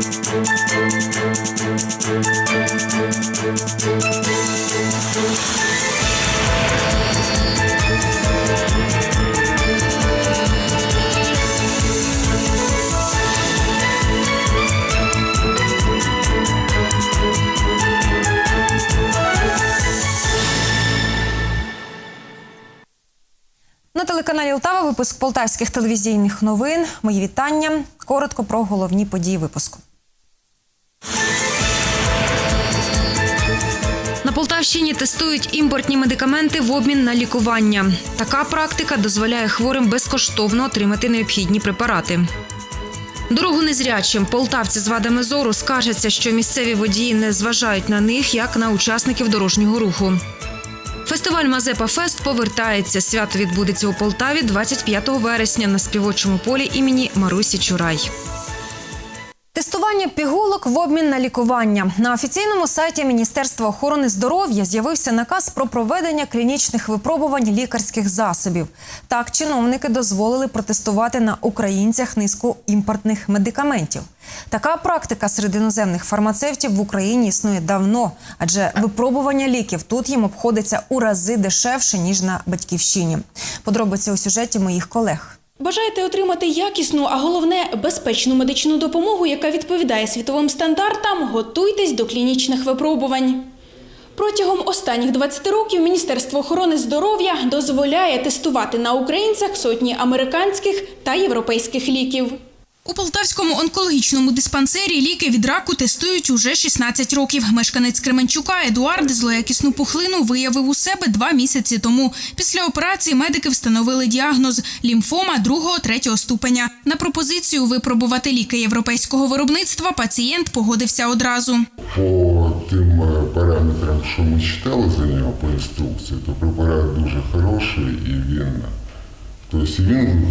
На телеканалі Лтава випуск полтавських телевізійних новин. Мої вітання. Коротко про головні події випуску. Тестують імпортні медикаменти в обмін на лікування. Така практика дозволяє хворим безкоштовно отримати необхідні препарати. Дорогу незрячим полтавці з вадами зору скаржаться, що місцеві водії не зважають на них як на учасників дорожнього руху. Фестиваль Мазепа Фест повертається. Свято відбудеться у Полтаві 25 вересня на співочому полі імені Марусі Чурай. Тестування пігулок в обмін на лікування на офіційному сайті Міністерства охорони здоров'я з'явився наказ про проведення клінічних випробувань лікарських засобів. Так, чиновники дозволили протестувати на українцях низку імпортних медикаментів. Така практика серед іноземних фармацевтів в Україні існує давно, адже випробування ліків тут їм обходиться у рази дешевше ніж на батьківщині. Подробиці у сюжеті моїх колег. Бажаєте отримати якісну, а головне безпечну медичну допомогу, яка відповідає світовим стандартам, готуйтесь до клінічних випробувань. Протягом останніх 20 років Міністерство охорони здоров'я дозволяє тестувати на українцях сотні американських та європейських ліків. У Полтавському онкологічному диспансері ліки від раку тестують уже 16 років. Мешканець Кременчука Едуард злоякісну пухлину виявив у себе два місяці тому. Після операції медики встановили діагноз лімфома другого-третього ступеня. На пропозицію випробувати ліки європейського виробництва пацієнт погодився одразу. По тим е, параметрам, що ми читали за нього по інструкції, то препарат дуже хороший і він, тобто він,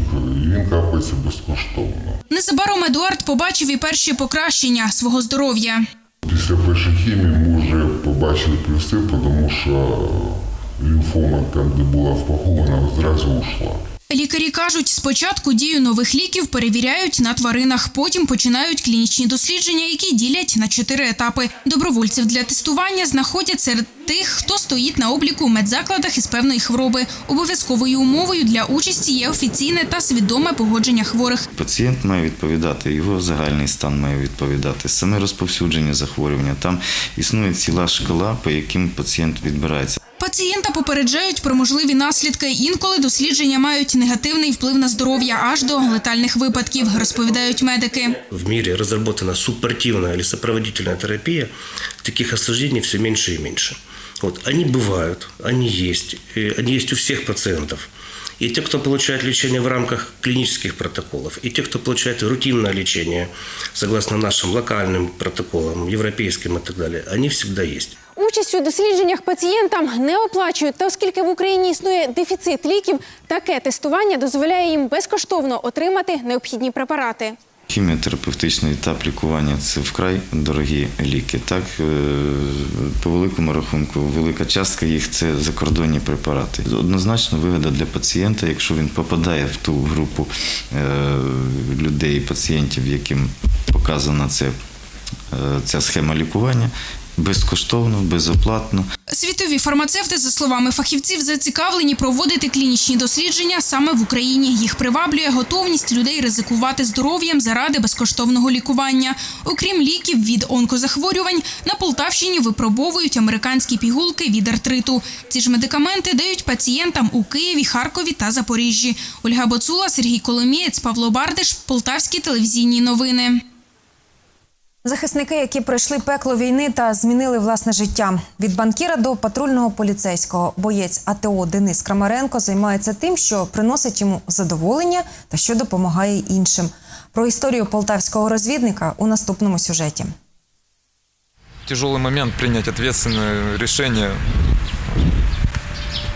він капається безкоштовно. Незабаром Едуард побачив і перші покращення свого здоров'я. Після першої хімії ми вже побачили плюси, тому що лімфома там, де була впакована, зразу ушла. Лікарі кажуть, спочатку дію нових ліків перевіряють на тваринах, потім починають клінічні дослідження, які ділять на чотири етапи. Добровольців для тестування знаходять серед тих, хто стоїть на обліку у медзакладах із певної хвороби. Обов'язковою умовою для участі є офіційне та свідоме погодження хворих. Пацієнт має відповідати, його загальний стан має відповідати, саме розповсюдження захворювання. Там існує ціла шкала, по яким пацієнт відбирається. Пацієнта попереджають про можливі наслідки. Інколи дослідження мають негативний вплив на здоров'я аж до летальних випадків, розповідають медики. В мире разработана суппортивная или сопроводительная терапия, таких осуждений все меньше и меньше. Вот, они бывают, они есть, и они есть у всех пациентов. И те, кто получает лечение в рамках клинических протоколов, и те, кто получает рутинное лечение, согласно нашим локальным протоколам, европейским и так далее, они всегда есть. Участь у дослідженнях пацієнтам не оплачують, та оскільки в Україні існує дефіцит ліків, таке тестування дозволяє їм безкоштовно отримати необхідні препарати. Хіміотерапевтичний етап лікування це вкрай дорогі ліки. Так, е, по великому рахунку, велика частка їх це закордонні препарати. Однозначно вигода для пацієнта, якщо він попадає в ту групу е, людей, пацієнтів, яким показана це, е, ця схема лікування, безкоштовно, безоплатно. Світові фармацевти, за словами фахівців, зацікавлені проводити клінічні дослідження саме в Україні. Їх приваблює готовність людей ризикувати здоров'ям заради безкоштовного лікування. Окрім ліків від онкозахворювань, на Полтавщині випробовують американські пігулки від артриту. Ці ж медикаменти дають пацієнтам у Києві, Харкові та Запоріжжі. Ольга Боцула, Сергій Коломієць, Павло Бардиш, Полтавські телевізійні новини. Захисники, які пройшли пекло війни та змінили власне життя. Від банкіра до патрульного поліцейського боєць АТО Денис Крамаренко займається тим, що приносить йому задоволення та що допомагає іншим. Про історію полтавського розвідника у наступному сюжеті. тяжелый момент принять ответственное решение,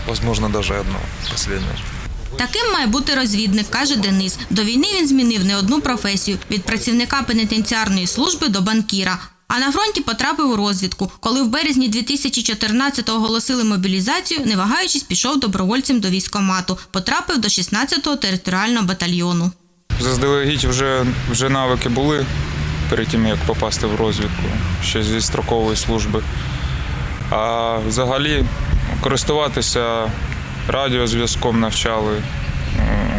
возможно, даже одно, последнее. Таким має бути розвідник, каже Денис. До війни він змінив не одну професію від працівника пенітенціарної служби до банкіра. А на фронті потрапив у розвідку. Коли в березні 2014-го оголосили мобілізацію, не вагаючись, пішов добровольцем до військкомату. Потрапив до 16-го територіального батальйону. Заздалегідь вже, вже навики були, перед тим, як попасти в розвідку, ще зі строкової служби. А взагалі користуватися радіозв'язком навчали,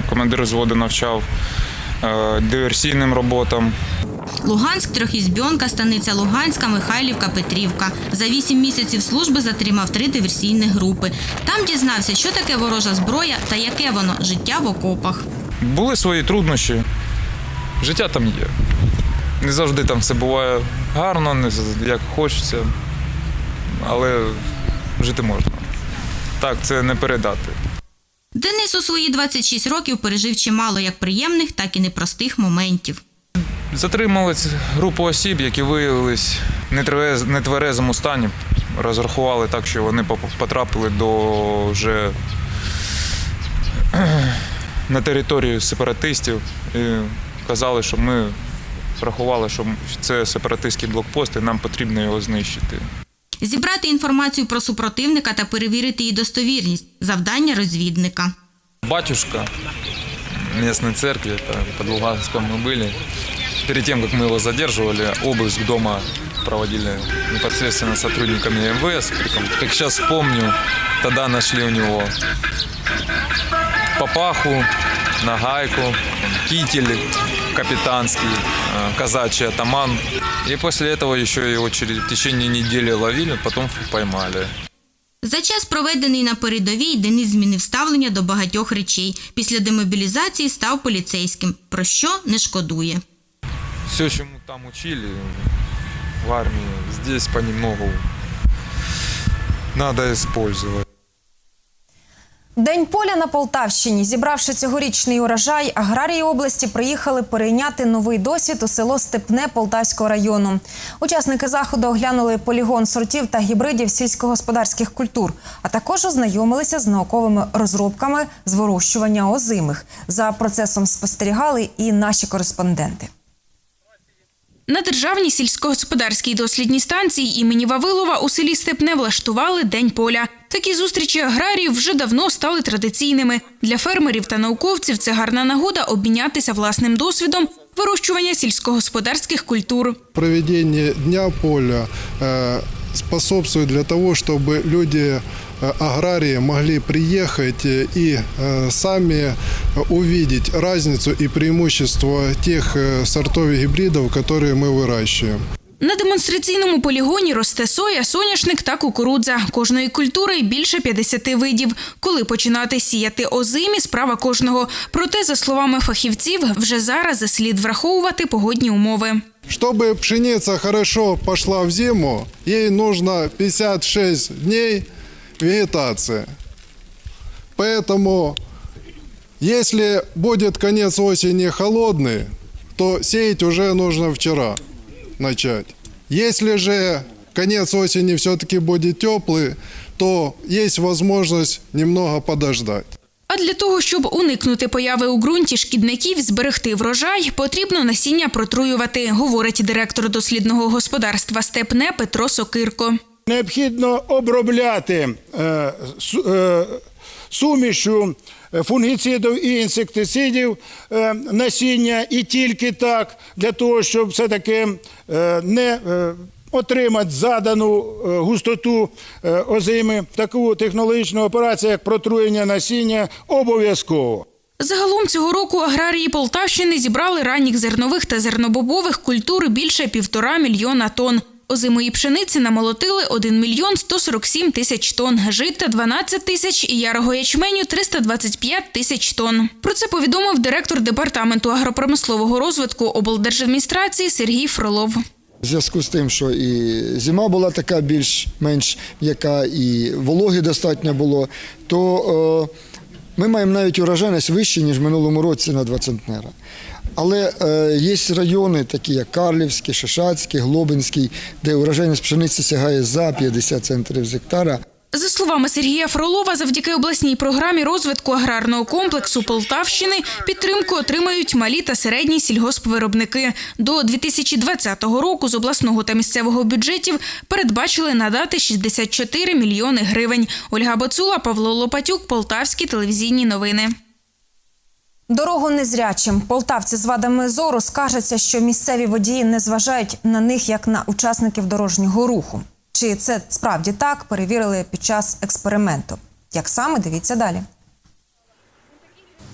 командир взводу навчав е, диверсійним роботам. Луганськ, Трьохізбьонка, станиця Луганська, Михайлівка, Петрівка. За вісім місяців служби затримав три диверсійні групи. Там дізнався, що таке ворожа зброя та яке воно життя в окопах. Були свої труднощі. Життя там є. Не завжди там все буває гарно, не як хочеться, але жити можна. Так, це не передати. Денис у свої 26 років пережив чимало як приємних, так і непростих моментів. Затримали ц- групу осіб, які виявились в нетверезому стані. Розрахували так, що вони потрапили до вже на територію сепаратистів і казали, що ми рахували, що це сепаратистський блокпост, і нам потрібно його знищити. Зібрати інформацію про супротивника та перевірити її достовірність завдання розвідника. батюшка местной церкви, это под Луганском мы были. Перед тем, как мы его задерживали, обыск дома проводили непосредственно сотрудниками МВС. Притом, как сейчас помню, тогда нашли у него папаху, нагайку, китель капитанский, э, казачий атаман. И после этого еще его через, в течение недели ловили, потом поймали. За час, проведений на передовій, Денис змінив ставлення до багатьох речей. Після демобілізації став поліцейським, про що не шкодує. все, чему там учили в армии, здесь понемногу надо использовать. День поля на Полтавщині. Зібравши цьогорічний урожай, аграрії області приїхали перейняти новий досвід у село Степне Полтавського району. Учасники заходу оглянули полігон сортів та гібридів сільськогосподарських культур, а також ознайомилися з науковими розробками з вирощування озимих. За процесом спостерігали і наші кореспонденти. На державній сільськогосподарській дослідній станції імені Вавилова у селі Степне влаштували День поля. Такі зустрічі аграріїв вже давно стали традиційними. Для фермерів та науковців це гарна нагода обмінятися власним досвідом вирощування сільськогосподарських культур. Проведение Дня поля э, способствует для того, чтобы люди, э, аграрии, могли приехать э, и э, сами э, увидеть разницу и преимущество тех э, сортов и гибридов, которые мы выращиваем. На демонстраційному полігоні росте соя, соняшник та кукурудза. Кожної культури більше 50 видів. Коли починати сіяти озимі – справа кожного. Проте, за словами фахівців, вже зараз слід враховувати погодні умови. Чтобы пшеница хорошо пошла в зиму, ей нужно 56 дней вегетации. Поэтому, если будет конец осени холодный, то сеять уже нужно вчера начать. Если же конец осени все-таки будет теплый, то есть возможность немного подождать. А для того, щоб уникнути появи у ґрунті шкідників, зберегти врожай, потрібно насіння протруювати, говорить директор дослідного господарства Степне Петро Сокирко. Необхідно обробляти е, е, сумішю фунгіцидів і інсектицидів е, насіння і тільки так, для того, щоб все-таки е, не е, отримати задану е, густоту е, озими. Таку технологічну операцію, як протруєння насіння, обов'язково. Загалом цього року аграрії Полтавщини зібрали ранніх зернових та зернобобових культур більше півтора мільйона тонн. Озимої пшениці намолотили 1 мільйон 147 тисяч тонн, жита 12 тисяч і ярого ячменю 325 тисяч тонн. Про це повідомив директор департаменту агропромислового розвитку облдержадміністрації Сергій Фролов. В зв'язку з тим, що і зима була така більш-менш м'яка, і вологи достатньо було, то е, ми маємо навіть урожайність вищу, ніж в минулому році на два центнера. Але е, є райони, такі як Карлівський, Шишацький, Глобинський, де урожайність пшениці сягає за 50 центрів з гектара. За словами Сергія Фролова, завдяки обласній програмі розвитку аграрного комплексу Полтавщини підтримку отримають малі та середні сільгоспвиробники. До 2020 року з обласного та місцевого бюджетів передбачили надати 64 мільйони гривень. Ольга Боцула, Павло Лопатюк, Полтавські телевізійні новини. Дорогу незрячим. Полтавці з вадами зору скаржаться, що місцеві водії не зважають на них як на учасників дорожнього руху. Чи це справді так, перевірили під час експерименту. Як саме дивіться далі.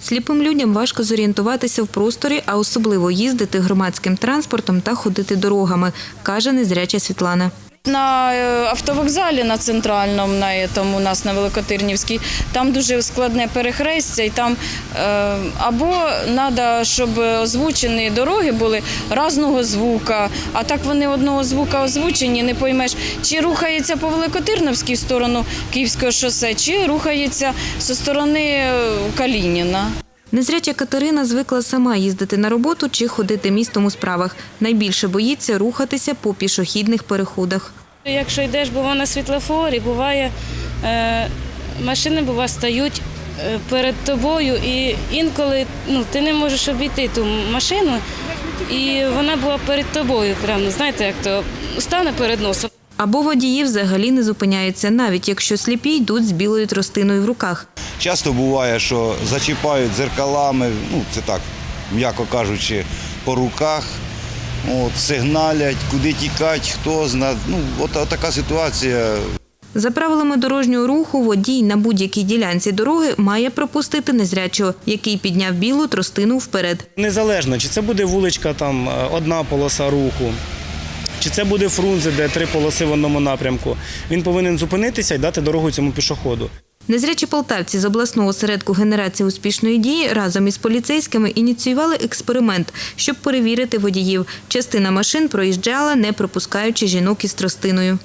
Сліпим людям важко зорієнтуватися в просторі, а особливо їздити громадським транспортом та ходити дорогами, каже незряча Світлана. На е, автовокзалі на центральному, на этом, у нас на Великотирнівській, там дуже складне перехрестя, і там е, або треба, щоб озвучені дороги були різного звука, а так вони одного звука озвучені, не поймеш, чи рухається по Великотирновській сторону Київського шосе, чи рухається зі сторони е, Калініна. Незряча Катерина звикла сама їздити на роботу чи ходити містом у справах. Найбільше боїться рухатися по пішохідних переходах. Якщо йдеш, бува на світлофорі, буває, е, машини бува стають е, перед тобою, і інколи ну, ти не можеш обійти ту машину, і вона була перед тобою. Прямо, знаєте, як то стане перед носом. Або водії взагалі не зупиняються, навіть якщо сліпі йдуть з білою тростиною в руках. Часто буває, що зачіпають дзеркалами, ну це так, м'яко кажучи, по руках, от, сигналять, куди тікати, хто зна. Ну, от, от така ситуація. За правилами дорожнього руху, водій на будь-якій ділянці дороги має пропустити незрячого, який підняв білу тростину вперед. Незалежно, чи це буде вуличка, там е, одна полоса руху, чи це буде фрунзе, де три полоси в одному напрямку. Він повинен зупинитися і дати дорогу цьому пішоходу. Незрячі полтавці з обласного осередку генерації успішної дії разом із поліцейськими ініціювали експеримент, щоб перевірити водіїв. Частина машин проїжджала, не пропускаючи жінок із тростиною.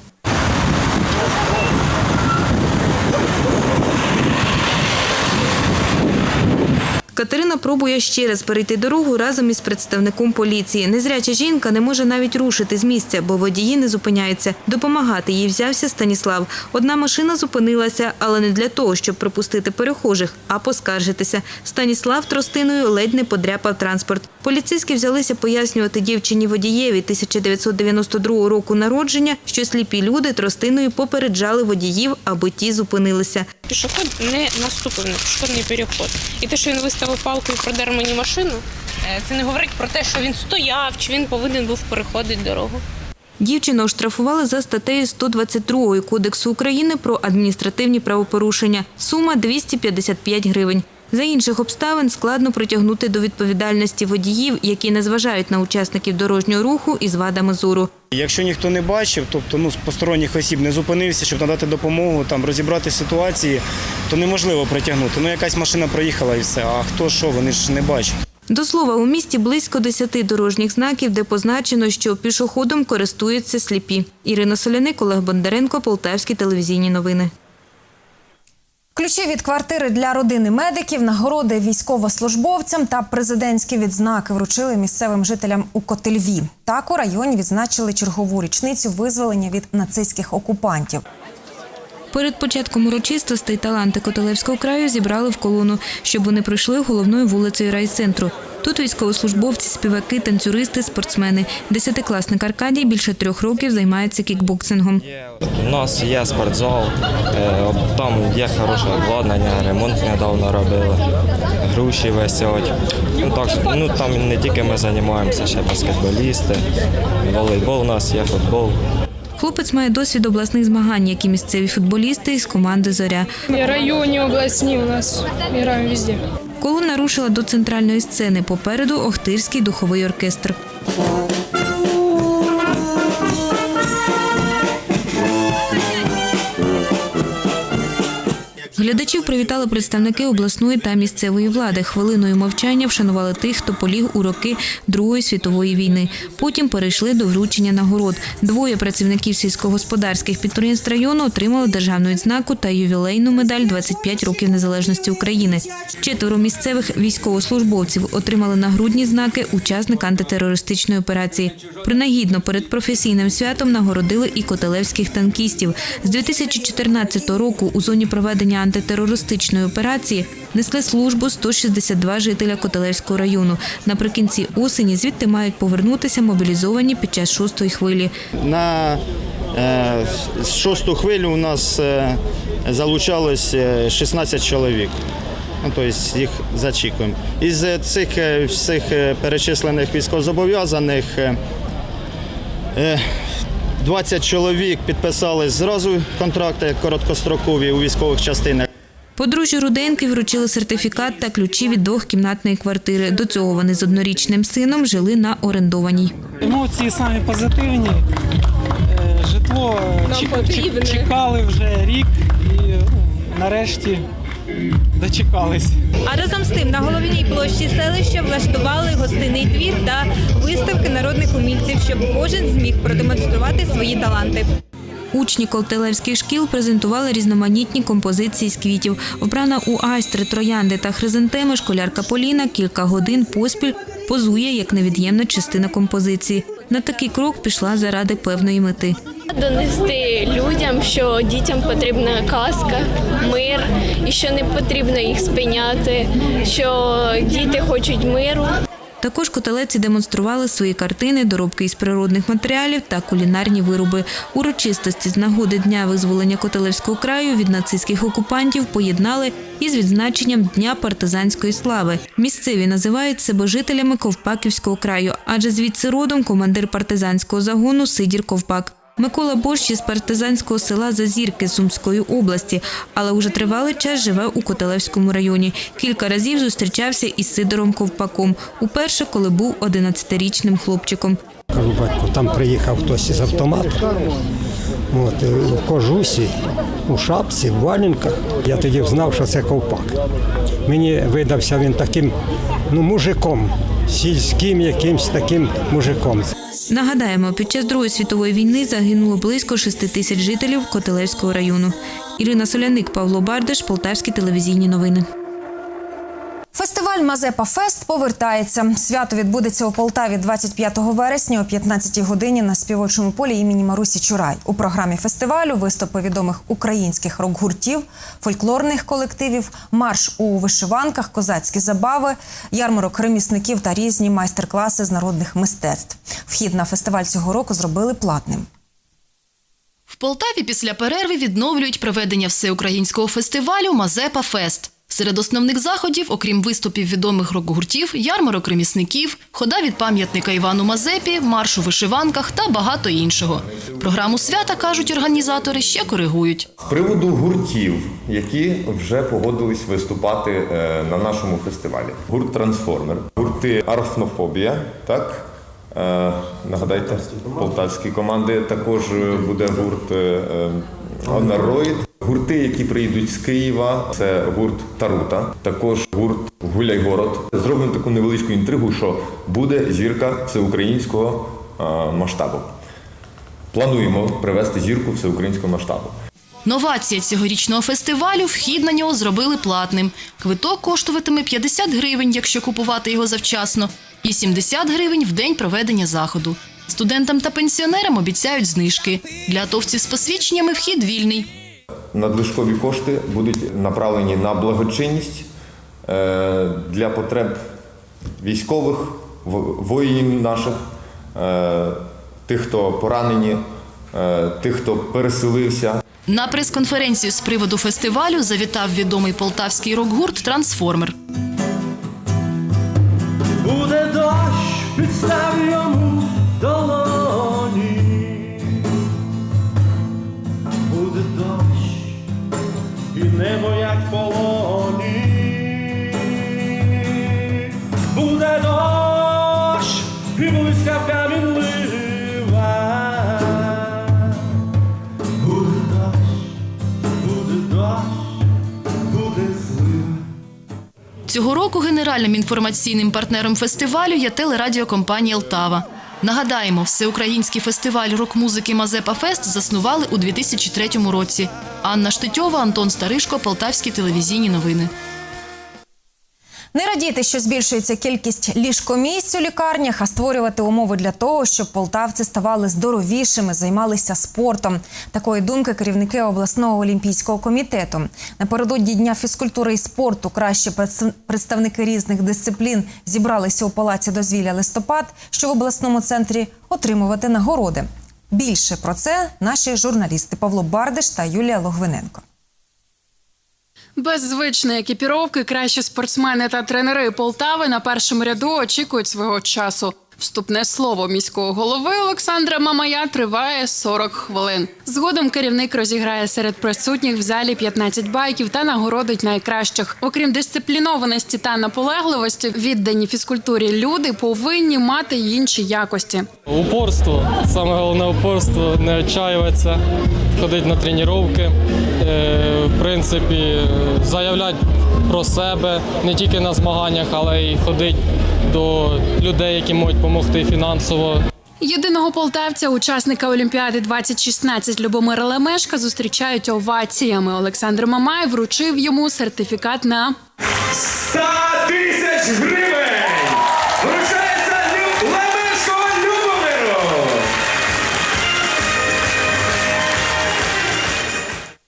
Катерина пробує ще раз перейти дорогу разом із представником поліції. Незряча жінка не може навіть рушити з місця, бо водії не зупиняються. Допомагати їй взявся Станіслав. Одна машина зупинилася, але не для того, щоб пропустити перехожих, а поскаржитися. Станіслав тростиною ледь не подряпав транспорт. Поліцейські взялися пояснювати дівчині водієві 1992 року народження, що сліпі люди тростиною попереджали водіїв, аби ті зупинилися. Пішоход не наступив на пішохідний переход. І те, що він виставив палку палкою продер мені машину, е, це не говорить про те, що він стояв, чи він повинен був переходити дорогу. Дівчину оштрафували за статтею 122 Кодексу України про адміністративні правопорушення. Сума 255 гривень. За інших обставин складно притягнути до відповідальності водіїв, які не зважають на учасників дорожнього руху із вадами зору. Якщо ніхто не бачив, тобто ну, з посторонніх осіб не зупинився, щоб надати допомогу, там, розібрати ситуації, то неможливо притягнути. Ну, якась машина проїхала і все. А хто що, вони ж не бачать. До слова, у місті близько 10 дорожніх знаків, де позначено, що пішоходом користуються сліпі. Ірина Соляник, Олег Бондаренко, Полтавські телевізійні новини. Ключі від квартири для родини медиків, нагороди військовослужбовцям та президентські відзнаки вручили місцевим жителям у Котельві. Так у районі відзначили чергову річницю визволення від нацистських окупантів. Перед початком урочистостей таланти Котелевського краю зібрали в колону, щоб вони пройшли головною вулицею райцентру. Тут військовослужбовці, співаки, танцюристи, спортсмени. Десятикласник Аркадій більше трьох років займається кікбоксингом. У нас є спортзал, е, там є хороше обладнання, ремонт недавно робили, груші висять. Ну, так, ну, там не тільки ми займаємося, ще баскетболісти, волейбол у нас є, футбол. Хлопець має досвід обласних змагань, як і місцеві футболісти із команди Зоря. Районі, обласні у нас граємо везде. Колона рушила до центральної сцени. Попереду Охтирський духовий оркестр. Глядачів привітали представники обласної та місцевої влади. Хвилиною мовчання вшанували тих, хто поліг у роки Другої світової війни. Потім перейшли до вручення нагород. Двоє працівників сільськогосподарських підприємств району отримали державну відзнаку та ювілейну медаль «25 років незалежності України. Четверо місцевих військовослужбовців отримали нагрудні знаки учасник антитерористичної операції. Принагідно перед професійним святом нагородили і котелевських танкістів. З 2014 року у зоні проведення антитерористичної операції несли службу 162 жителя Котелевського району. Наприкінці осені звідти мають повернутися мобілізовані під час шостої хвилі. На е, шосту хвилю у нас е, залучалось е, 16 чоловік. Ну, тобто їх зачікуємо. Із е, цих е, всіх е, перечислених військовозобов'язаних е, е, 20 чоловік підписали зразу контракти короткострокові у військових частинах. Подружжю Руденки вручили сертифікат та ключі від двохкімнатної квартири. До цього вони з однорічним сином жили на орендованій. Емоції самі позитивні. Е, Житло чекали вже рік і ну, нарешті дочекались. А разом з тим на головній площі селища влаштували гостинний двір та виставки народних умільців, щоб кожен зміг продемонструвати свої таланти. Учні колтелевських шкіл презентували різноманітні композиції з квітів. Вбрана у айстри, троянди та хризантеми, школярка Поліна кілька годин поспіль позує як невід'ємна частина композиції. На такий крок пішла заради певної мети. Донести людям, що дітям потрібна казка, мир, і що не потрібно їх спиняти, що діти хочуть миру. Також котелеці демонстрували свої картини, доробки із природних матеріалів та кулінарні вироби. Урочистості з нагоди дня визволення Котелевського краю від нацистських окупантів поєднали із відзначенням Дня партизанської слави. Місцеві називають себе жителями Ковпаківського краю, адже звідси родом командир партизанського загону Сидір Ковпак. Микола Борщ із партизанського села Зазірки Сумської області, але уже тривалий час живе у Котелевському районі. Кілька разів зустрічався із Сидором Ковпаком. Уперше, коли був 11-річним хлопчиком. Кажу, там приїхав хтось із автомату. От, е, в кожусі, у шапці, в валенках. Я тоді знав, що це ковпак. Мені видався він таким ну, мужиком, сільським якимсь таким мужиком. Нагадаємо, під час Другої світової війни загинуло близько 6 тисяч жителів Котелевського району. Ірина Соляник, Павло Бардеш, Полтавські телевізійні новини. Фестиваль Мазепа Фест повертається. Свято відбудеться у Полтаві 25 вересня о 15-й годині на співочому полі імені Марусі Чурай. У програмі фестивалю виступи відомих українських рок-гуртів, фольклорних колективів, марш у вишиванках, козацькі забави, ярмарок ремісників та різні майстер-класи з народних мистецтв. Вхід на фестиваль цього року зробили платним. В Полтаві після перерви відновлюють проведення всеукраїнського фестивалю Мазепа Фест. Серед основних заходів, окрім виступів відомих рок-гуртів, ярмарок ремісників, хода від пам'ятника Івану Мазепі, марш у вишиванках та багато іншого. Програму свята, кажуть організатори, ще коригують. З приводу гуртів, які вже погодились виступати е, на нашому фестивалі. Гурт Трансформер, гурти Арфнофобія, так? Е, Нагадайте, полтавські команди. Також е, буде гурт е, Гурти, які приїдуть з Києва, це гурт Тарута, також гурт Гуляйгород. Зробимо таку невеличку інтригу, що буде зірка всеукраїнського масштабу. Плануємо привести зірку всеукраїнського масштабу. Новація цьогорічного фестивалю вхід на нього зробили платним. Квиток коштуватиме 50 гривень, якщо купувати його завчасно, і 70 гривень в день проведення заходу. Студентам та пенсіонерам обіцяють знижки. Для атовців з посвідченнями вхід вільний. Надлишкові кошти будуть направлені на благочинність е, для потреб військових, воїнів наших, е, тих, хто поранені, е, тих, хто переселився. На прес-конференцію з приводу фестивалю завітав відомий полтавський рок-гурт Трансформер. Буде дощ, підстав йому злива. Цього року генеральним інформаційним партнером фестивалю є телерадіокомпанія «Лтава». Нагадаємо, всеукраїнський фестиваль рок-музики Мазепа Фест заснували у 2003 році. Анна Штитьова, Антон Старишко, Полтавські телевізійні новини. Не радіти, що збільшується кількість ліжкомісць у лікарнях, а створювати умови для того, щоб полтавці ставали здоровішими, займалися спортом. Такої думки керівники обласного олімпійського комітету. Напередодні дня фізкультури і спорту кращі представники різних дисциплін зібралися у палаці дозвілля листопад, що в обласному центрі отримувати нагороди. Більше про це наші журналісти Павло Бардиш та Юлія Логвиненко. Без звичної екіпіровки кращі спортсмени та тренери Полтави на першому ряду очікують свого часу. Вступне слово міського голови Олександра Мамая триває 40 хвилин. Згодом керівник розіграє серед присутніх в залі 15 байків та нагородить найкращих. Окрім дисциплінованості та наполегливості, віддані фізкультурі люди повинні мати інші якості. Упорство, саме головне упорство, не відчаюватися, ходити на тренування, е, в принципі, заявляти про себе не тільки на змаганнях, але й ходити до людей, які можуть допомогти фінансово. Єдиного полтавця, учасника Олімпіади 2016 Любомира Лемешка, зустрічають оваціями. Олександр Мамай вручив йому сертифікат на 100 тисяч гривень!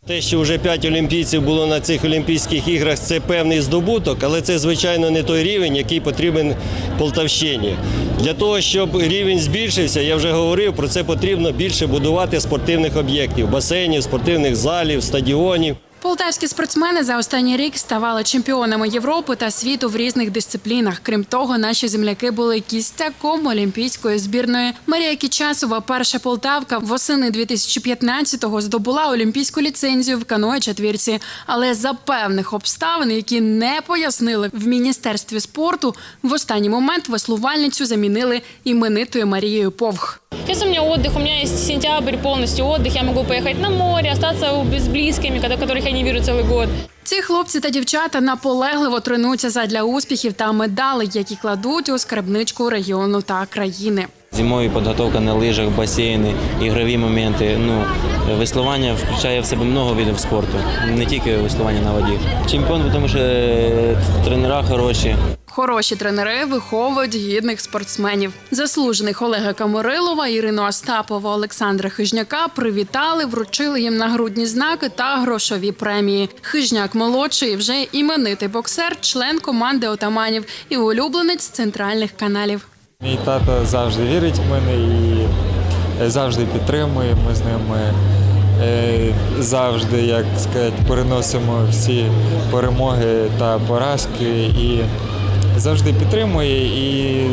Те, що вже п'ять олімпійців було на цих Олімпійських іграх, це певний здобуток, але це звичайно не той рівень, який потрібен Полтавщині. Для того, щоб рівень збільшився, я вже говорив, про це потрібно більше будувати спортивних об'єктів, басейнів, спортивних залів, стадіонів. Полтавські спортсмени за останній рік ставали чемпіонами Європи та світу в різних дисциплінах. Крім того, наші земляки були кістяком олімпійської збірної. Марія Кічасова, перша полтавка, восени 2015-го здобула олімпійську ліцензію в каної четвірці. Але за певних обставин, які не пояснили в міністерстві спорту, в останній момент веслувальницю замінили іменитою Марією Повх. Сейчас у меня отдых, у меня есть сентябрь, полностью отдых. Я могу поехать на море, остаться у- с близкими, когда- которых я не вижу целый год. Ці хлопці та дівчата наполегливо тренуються задля успіхів та медалей, які кладуть у скарбничку регіону та країни. Зимою підготовка на лижах, басейни, ігрові моменти. Ну, веслування включає в себе много видів спорту, не тільки веслування на воді. Чемпіон, тому що е, тренера хороші. Хороші тренери виховують гідних спортсменів. Заслужених Олега Каморилова, Ірину Остапова, Олександра Хижняка привітали, вручили їм нагрудні знаки та грошові премії. Хижняк молодший вже іменитий боксер, член команди отаманів і улюбленець центральних каналів. Мій тато завжди вірить в мене і е, завжди підтримує. Ми з ними е, завжди, як сказати, переносимо всі перемоги та поразки і завжди підтримує і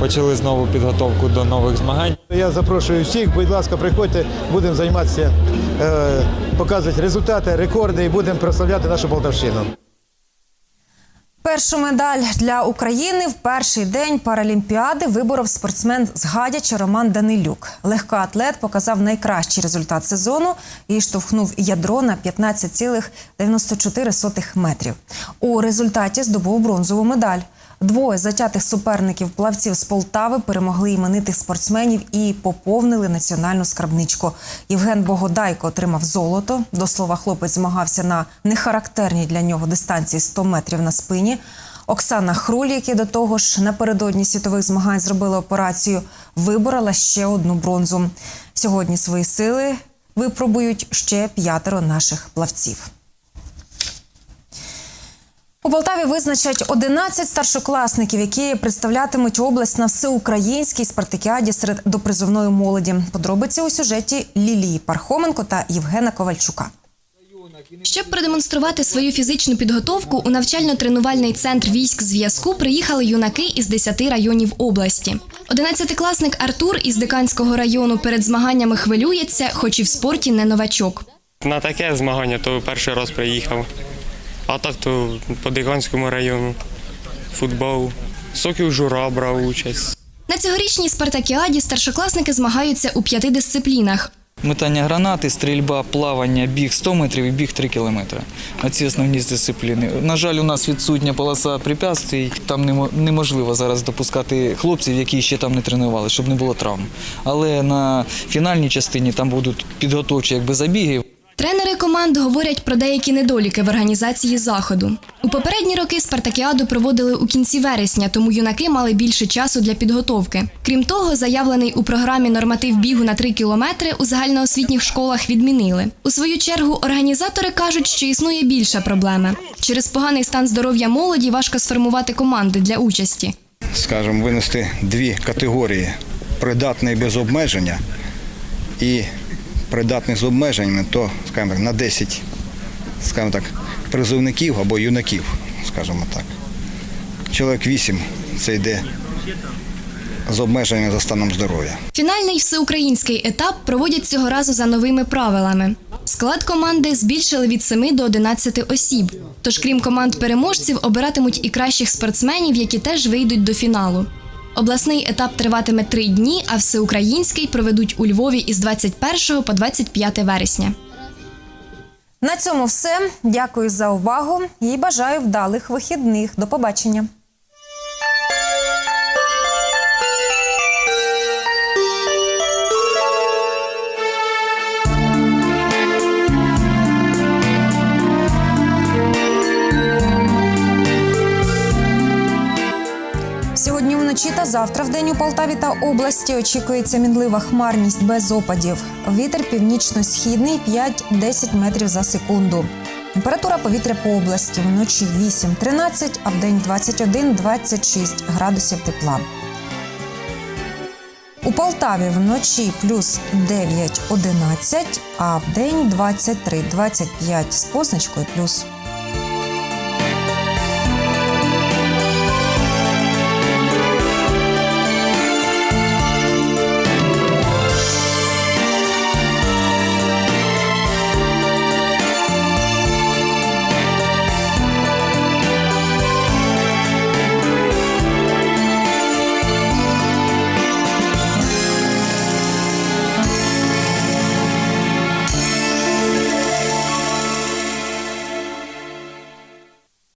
почали знову підготовку до нових змагань. Я запрошую всіх, будь ласка, приходьте, будемо займатися, е, показувати результати, рекорди і будемо прославляти нашу Полтавщину. Першу медаль для України в перший день Паралімпіади виборов спортсмен з Гадяча Роман Данилюк. Легкоатлет показав найкращий результат сезону і штовхнув ядро на 15,94 метрів. У результаті здобув бронзову медаль. Двоє затятих суперників плавців з Полтави перемогли іменитих спортсменів і поповнили національну скарбничку. Євген Богодайко отримав золото. До слова, хлопець змагався на нехарактерній для нього дистанції 100 метрів на спині. Оксана Хруль, яка до того ж напередодні світових змагань зробила операцію, виборола ще одну бронзу. Сьогодні свої сили випробують ще п'ятеро наших плавців. Полтаві визначать 11 старшокласників, які представлятимуть область на всеукраїнській спартакіаді серед допризовної молоді. Подробиці у сюжеті Лілії Пархоменко та Євгена Ковальчука. Щоб продемонструвати свою фізичну підготовку, у навчально-тренувальний центр військ зв'язку приїхали юнаки із 10 районів області. Одинадцятикласник Артур із Диканського району перед змаганнями хвилюється, хоч і в спорті не новачок. На таке змагання то перший раз приїхав. А так то по Диганському району. Футбол. Сокіл Жура брав участь. На цьогорічній спартакіаді старшокласники змагаються у п'яти дисциплінах. Метання гранати, стрільба, плавання, біг 100 метрів і біг 3 кілометри. Оці основні дисципліни. На жаль, у нас відсутня полоса препятствий. Там немо- неможливо зараз допускати хлопців, які ще там не тренували, щоб не було травм. Але на фінальній частині там будуть підготовчі якби забіги. Тренери команд говорять про деякі недоліки в організації заходу. У попередні роки спартакіаду проводили у кінці вересня, тому юнаки мали більше часу для підготовки. Крім того, заявлений у програмі норматив бігу на 3 кілометри у загальноосвітніх школах відмінили. У свою чергу організатори кажуть, що існує більша проблема. Через поганий стан здоров'я молоді важко сформувати команди для участі. скажімо, винести дві категорії: придатний без обмеження і придатний з обмеженнями, то скажімо так, на 10 скажімо так, призовників або юнаків, скажімо так. Чоловік вісім це йде з обмеженням за станом здоров'я. Фінальний всеукраїнський етап проводять цього разу за новими правилами. Склад команди збільшили від 7 до 11 осіб. Тож, крім команд переможців, обиратимуть і кращих спортсменів, які теж вийдуть до фіналу. Обласний етап триватиме три дні, а всеукраїнський проведуть у Львові із 21 по 25 вересня. На цьому все. Дякую за увагу і бажаю вдалих вихідних. До побачення. Завтра в день у Полтаві та області очікується мінлива хмарність без опадів. Вітер північно-східний 5-10 метрів за секунду. Температура повітря по області вночі 8-13, а вдень 21-26 градусів тепла. У Полтаві вночі плюс 9-11, а вдень 23-25 з позначкою плюс.